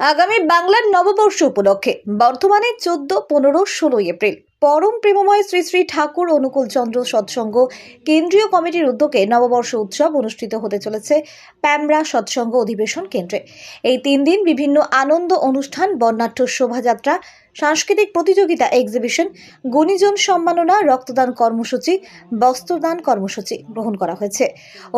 আগামী বাংলার নববর্ষ উপলক্ষে বর্ধমানে চোদ্দ, পনেরো, ষোলোই এপ্রিল। পরম প্রেমময় শ্রী শ্রী ঠাকুর অনুকূল চন্দ্র সৎসঙ্গ কেন্দ্রীয় কমিটির উদ্যোগে নববর্ষ উৎসব অনুষ্ঠিত হতে চলেছে প্যামরা সৎসঙ্গ অধিবেশন কেন্দ্রে। এই তিন দিন বিভিন্ন আনন্দ অনুষ্ঠান, বর্ণাঢ্য শোভাযাত্রা, সাংস্কৃতিক প্রতিযোগিতা এক্সিবিশন গুণীজন সম্মাননা, রক্তদান কর্মসূচি, বস্ত্রদান কর্মসূচি গ্রহণ করা হয়েছে।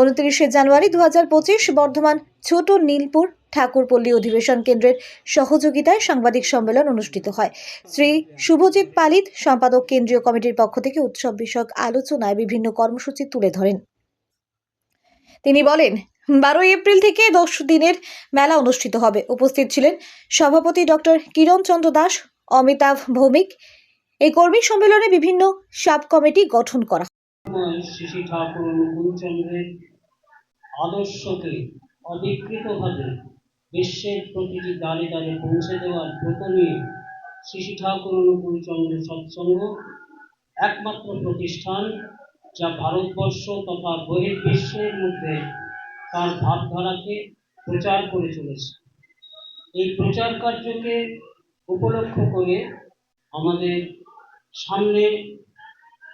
উনত্রিশে জানুয়ারি দু হাজার পঁচিশ বর্ধমান, ছোট নীলপুর ঠাকুরপল্লী অধিবেশন কেন্দ্রের সহযোগিতায় সাংবাদিক সম্মেলন অনুষ্ঠিত হয়। শ্রী শুভজিৎ পালিত সম্পাদক কেন্দ্রীয় কমিটির পক্ষ থেকে উৎসব বিষয়ক আলোচনায় বিভিন্ন কর্মসূচি তুলে ধরেন। তিনি বলেন, বারোই এপ্রিল থেকে দশ দিনের মেলা অনুষ্ঠিত হবে। উপস্থিত ছিলেন সভাপতি ডক্টর কিরণ চন্দ্র দাস, অমিতাভ ভৌমিক। এই কর্মী সম্মেলনে বিভিন্ন সাব কমিটি গঠন করা। শ্রী ঠাকুর অনুকূলচন্দ্রের আদর্শকে অবিকৃতভাবে বিশ্বের প্রতিটি দ্বারে দ্বারে পৌঁছে দেওয়ার ব্রত নিয়ে শ্রী ঠাকুর অনুকূলচন্দ্র সৎসঙ্গ, একমাত্র প্রতিষ্ঠান যা ভারতবর্ষ তথা বহির্বিশ্বের মধ্যে তার ভাবধারাকে প্রচার করে চলেছে। এই প্রচার কার্যকে উপলক্ষ করে আমাদের সামনে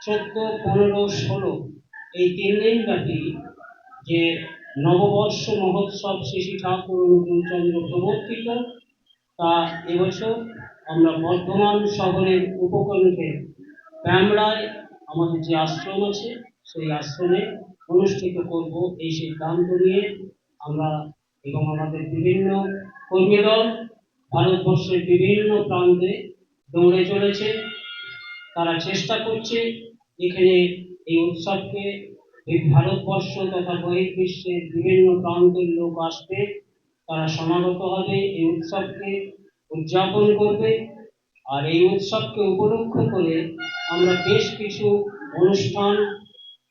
চোদ্দ, পনেরো, ষোলো এই তিন দিন ব্যাপী যে নববর্ষ মহোৎসব শ্রী ঠাকুর অনুকূলচন্দ্র প্রবর্তিত তা এবছর আমরা বর্ধমান শহরের উপকণ্ঠে প্যামরায়, আমাদের যে আশ্রম আছে, সেই আশ্রমে অনুষ্ঠিত করব এই সিদ্ধান্ত নিয়ে আমরা এবং আমাদের বিভিন্ন কর্মীদল ভারতবর্ষের বিভিন্ন প্রান্তে দৌড়ে চলেছে। তারা চেষ্টা করছে এখানে এই উৎসবকে এই ভারতবর্ষ তথা বহির্বিশ্বের বিভিন্ন প্রান্তের লোক আসবে, তারা সমাগত হবে, এই উৎসবকে উদযাপন করবে। আর এই উৎসবকে উপলক্ষ করে আমরা বেশ কিছু অনুষ্ঠান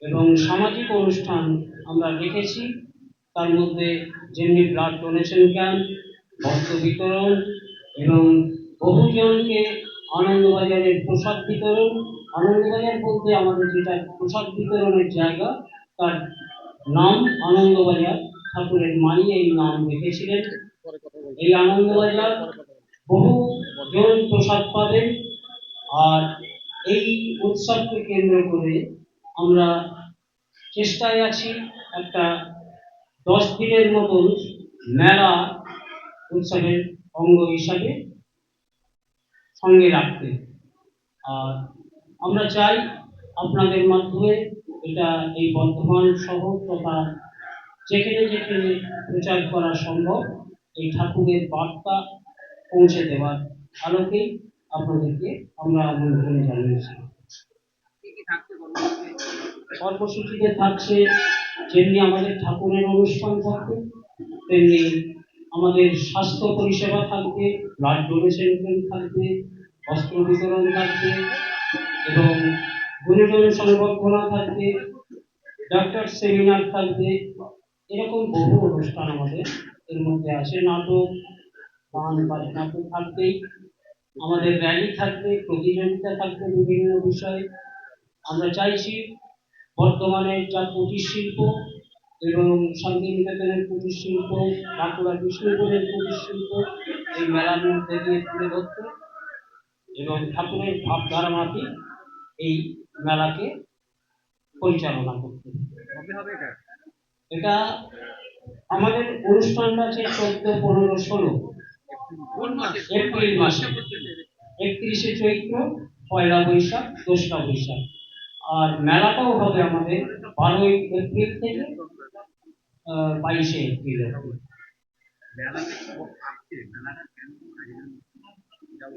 এবং সামাজিক অনুষ্ঠান আমরা রেখেছি তার মধ্যে যেমনি ব্লাড ডোনেশন ক্যাম্প, বস্ত্র বিতরণ এবং বহুজনকে আনন্দবাজারের প্রসাদ বিতরণ আনন্দবাজার বলতে আমাদের যেটা প্রসাদ বিতরণের জায়গা, তার নাম আনন্দবাজার। ঠাকুরের মাই এই নাম রেখেছিলেন এই আনন্দবাজার বহু জন প্রসাদ পাবেন। আর এই উৎসবকে কেন্দ্র করে আমরা চেষ্টায় আছি একটা দশ দিনের মতন মেলা উৎসবের অঙ্গ হিসাবে সঙ্গে রাখতে। আর আমরা চাই আপনাদের মাধ্যমে এটা এই বর্ধমান শহর তথা যেখানে যেখানে প্রচার করা সম্ভব, এই ঠাকুরের বার্তা পৌঁছে দেওয়ার আলোকেই আপনাদেরকে আমরা আমন্ত্রণ জানিয়েছি। কর্মসূচিতে থাকছে, যেমনি আমাদের ঠাকুরের অনুষ্ঠান থাকবে, তেমনি আমাদের স্বাস্থ্য পরিষেবা থাকবে ব্লাড ডোনেশন থাকবে, বস্ত্র বিতরণ থাকবে এবং গুণীজন সংবর্ধনা থাকবে ডাক্তার সেমিনার থাকবে, এরকম বহু অনুষ্ঠান আমাদের এর মধ্যে আছে। নাটক, গান, বাজনা তো থাকবেই। আমাদের র্যালি থাকবে, প্রতিযোগিতা থাকবে বিভিন্ন বিষয়ে। আমরা চাইছি বর্তমানে যা কুটির শিল্প এবং শান্তিনিকেতনের কুটির শিল্প বাঁকুড়া বিষ্ণুপুরের কুটির শিল্প এই মেলার মধ্যে দিয়ে তুলে ধরতে এবং ঠাকুরের ভাবধারা মাফিক। এই মেলাকে পরিচালনা করতে এটা? আমাদের অনুষ্ঠানটা আছে চোদ্দ পনেরো ষোলো। মাসে? এপ্রিল মাসে। একত্রিশে চৈত্র পয়লা বৈশাখ দোসরা বৈশাখ। আর মেলাটাও হবে আমাদের বারোই এপ্রিল থেকে বাইশে এপ্রিল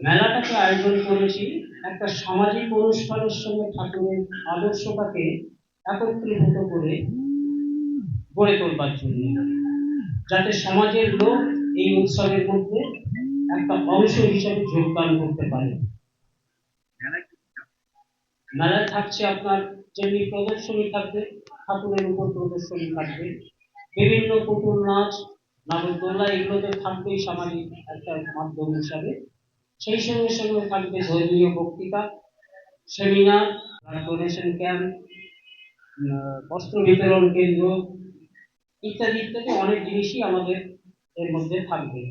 মেলাটাকে আয়োজন করেছি একটা সামাজিক অনুষ্ঠানের সঙ্গে ঠাকুরের আদর্শটাকে একত্রীভূত করে গড়ে তোলবার জন্য, যাতে সমাজের লোক এই উৎসবের মধ্যে একটা অংশ হিসেবে যোগদান করতে পারে। মেলায় থাকছে আপনার যেমনি প্রদর্শনী থাকবে, ঠাকুরের উপর প্রদর্শনী থাকবে, বিভিন্ন পুতুল নাচ নাগরদোল্লা এগুলো তো থাকবেই সামাজিক একটা মাধ্যম হিসাবে। সেই সঙ্গে সঙ্গে থাকবে ধর্মীয় বক্তৃতা, সেমিনার ডোনেশন ক্যাম্প বস্ত্র বিতরণ কেন্দ্র ইত্যাদি ইত্যাদি অনেক জিনিসই আমাদের এর মধ্যে থাকবে।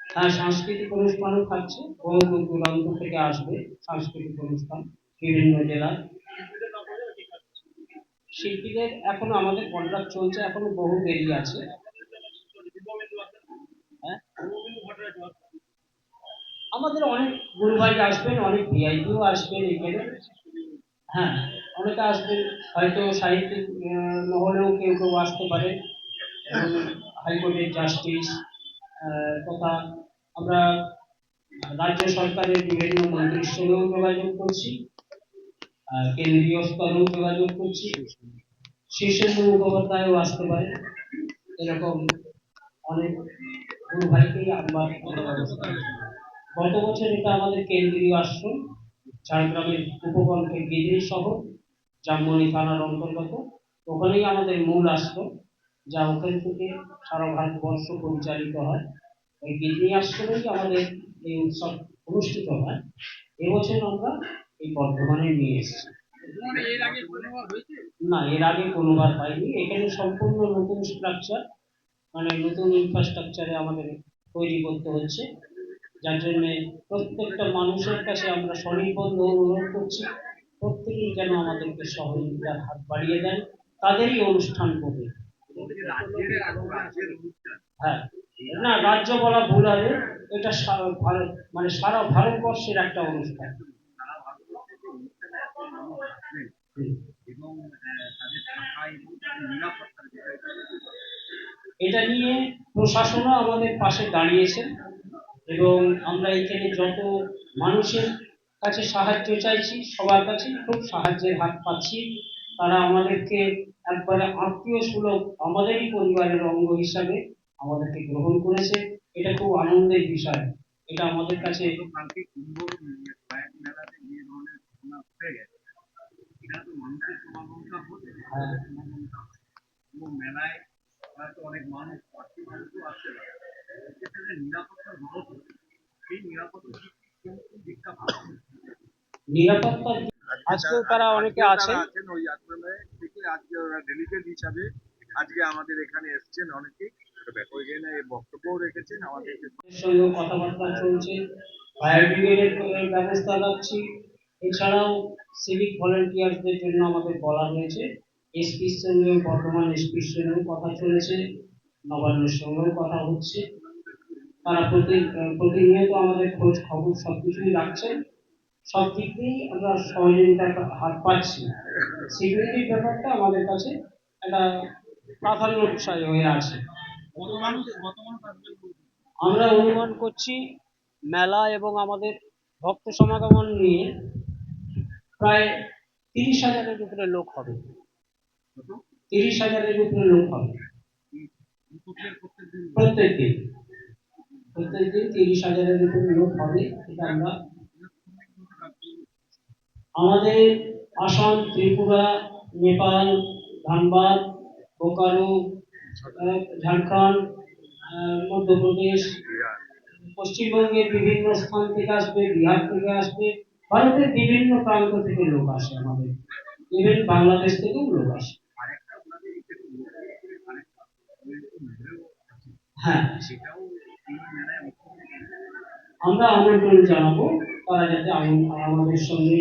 হ্যাঁ সাংস্কৃতিক অনুষ্ঠানও থাকছে বহু দূর দূরান্ত থেকে আসবে সাংস্কৃতিক অনুষ্ঠান বিভিন্ন জেলার শিল্পীদের এখনও আমাদের কন্ট্রাক্ট চলছে, এখনও বহু দেরি আছে। হ্যাঁ? আমাদের অনেক গুরুভাই আসবেন, অনেক ভিআইপিও আসবেন এখানে। হ্যাঁ অনেকে আসবেন, হয়তো সাহিত্যিক মহলেও কেউ কেউ আসতে পারে। হাইকোর্টের জাস্টিস তথা আমরা রাজ্য সরকারের বিভিন্ন মন্ত্রীর সঙ্গেও যোগাযোগ করছি কেন্দ্রীয় স্তরেও যোগাযোগ করছি। শীর্ষেন্দু মুখোপাধ্যায়ও আসতে পারে। এরকম অনেক গুরু ভাইকেই আমরা গত বছর এটা আমাদের কেন্দ্রীয় আশ্রম? ঝাড়গ্রামের উপকণ্ঠে গিদির শহর জামমনি থানার অন্তর্গত। ওখানেই আমাদের মূল আশ্রম যা ওখান থেকে সারা ভারতবর্ষ পরিচালিত হয়। ওই গিদিনী আশ্রমেই আমাদের এই উৎসব অনুষ্ঠিত হয়। এবছর আমরা এই বর্ধমানে নিয়ে এসেছি। না এর আগে কোনোবার পাইনি এখানে সম্পূর্ণ নতুন স্ট্রাকচার মানে নতুন ইনফ্রাস্ট্রাকচারে আমাদের তৈরি করতে হচ্ছে। যার জন্য প্রত্যেকটা মানুষের কাছে আমরা স্বনির্বন্ধ অনুরোধ করছি, প্রত্যেকেই যেন আমাদেরকে সহযোগিতার হাত বাড়িয়ে দেন। তাদেরই অনুষ্ঠান করবে হ্যাঁ। না, রাজ্য বলা ভুল হবে। এটা মানে সারা ভারতবর্ষের একটা অনুষ্ঠান। এটা নিয়ে প্রশাসনও আমাদের পাশে দাঁড়িয়েছেন এবং আমরা এখানে যত মানুষের কাছে সাহায্য চাইছি সবার কাছে খুব সাহায্যের হাত পাচ্ছি। তারা আমাদেরকে একবারে আত্মীয় সুলভ আমাদেরই পরিবারের অঙ্গ হিসাবে আমাদেরকে গ্রহণ করেছে। এটা খুব আনন্দের বিষয়। এটা আমাদের কাছে হ্যাঁ। মেলায় হয়তো অনেক মানুষ পার্টি মানুষও আজকেও তারা অনেকে ওই থেকে আজকে ওরা ডেলিগেট হিসাবে আজকে আমাদের এখানে এসেছেন অনেকেই ওইখানে বক্তব্যও রেখেছেন আমাদেরকে এর সঙ্গেও কথাবার্তা চলছে। ফায়ার ব্রিগেডের ব্যবস্থা রাখছি এছাড়াও সিভিক ভলেন্টিয়ার্সদের জন্য আমাদের বলা হয়েছে। এসপির সঙ্গেও বর্তমান এসপির সঙ্গেও কথা চলেছে। নবান্নের সঙ্গেও কথা হচ্ছে। তারা প্রতি প্রতিনিয়ত আমাদের খোঁজ খবর সব কিছুই রাখছেন। সব দিক দিয়েই আমরা সহযোগিতার হাত পাচ্ছি। সিকিউরিটির ব্যাপারটা আমাদের কাছে একটা প্রাধান্য বিষয় হয়ে আছে। আমরা অনুমান করছি মেলা এবং আমাদের ভক্ত সমাগমন নিয়ে প্রায় তিরিশ হাজারের উপরে লোক হবে। তিরিশ হাজারের উপরে লোক হবে। প্রত্যেক প্রত্যেক দিন। তিরিশ হাজারের উপরে লোক হবে, এটা আমরা আমাদের আসাম, ত্রিপুরা, নেপাল, ধানবাদ, বোকারো ঝাড়খণ্ড মধ্যপ্রদেশ, পশ্চিমবঙ্গের বিভিন্ন স্থান থেকে আসবে, বিহার থেকে আসবে, ভারতের বিভিন্ন প্রান্ত থেকে লোক আসে আমাদের। ইভেন বাংলাদেশ থেকেও লোক আসে। হ্যাঁ। আমরা আমন্ত্রণ জানাব তারা যাতে আমাদের সঙ্গে